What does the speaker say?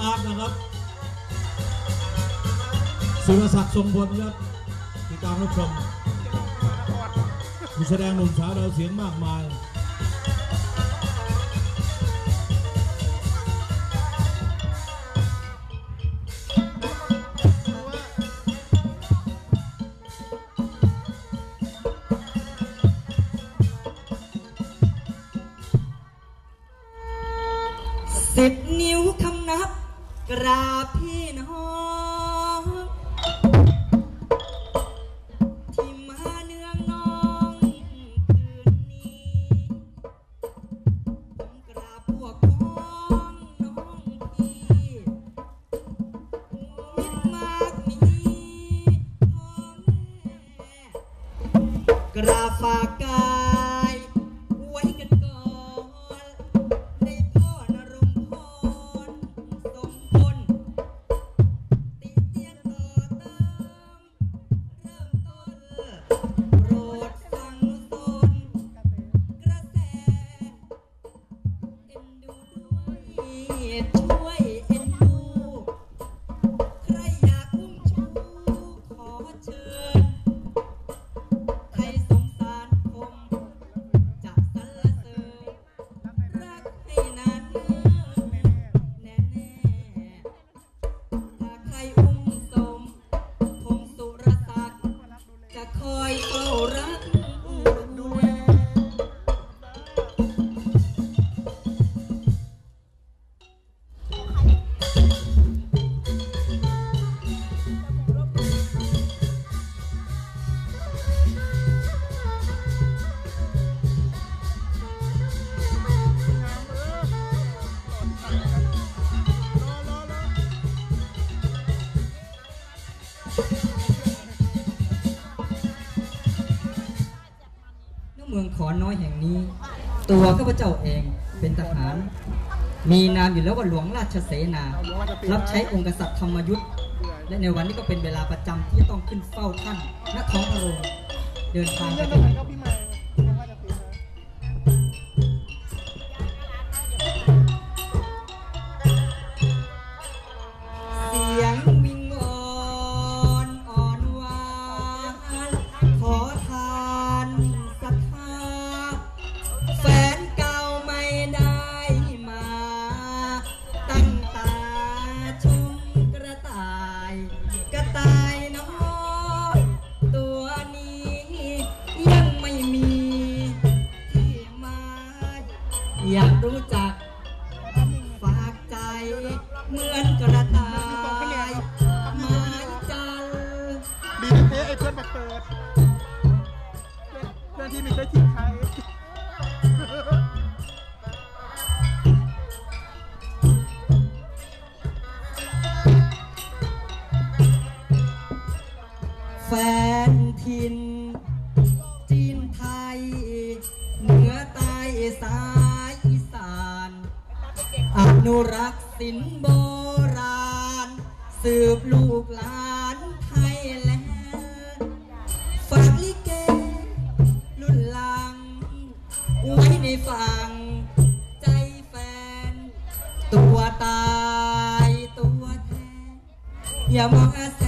อาร์ตนะครับสุรศักดิ์ทรงพลครับติดตามรับชมมีแสดงหนุ่มสาวดาเสียงมากมายสิบนิ้วคำนับ กราบพี่น้อง ที่มาเนืองน้องคืนนี้ผมกราบพวกพ้องน้องพี่มิตรมากมีพ่อแม่กราบฝากกาย ช่วยเอ็นดู ใครอยากอุ้มชูขอเชิญ ใครสงสารผมจะสรรเสริญรักให้นานแน่แน่ถ้าใครอุ้มสมผมสุรศักดิ์จะคอยเฝ้ารัก ณเมืองขอนน้อยแห่งนี้ ตัวข้าพเจ้าเองเป็นทหาร มีนามอยู่แล้วว่าหลวงราชเสนา รับใช้องค์กษัตริย์ธรรมยุทธ์และในวันนี้ก็เป็นเวลาประจำที่จะต้องขึ้นเฝ้าท่านณท้องพระโรงเดินทางไป อยากรู้จัก ฝากใจ เหมือนกระต่ายไม้จันทร์ดีนะเทไอ้เพื่อนมาเปิดเพื่อนที่ไม่เคยทิ้งใครแฟนทิน จีนไทย เหนือใต้สายอีสาน นุรักษ์ศิลป์โบราณ สืบลูกหลานไทยแลนด์ฝากลิเก รุ่นหลัง ไว้ในฝั่งใจแฟน ตัวตายตัวแทนอย่ามองอาแส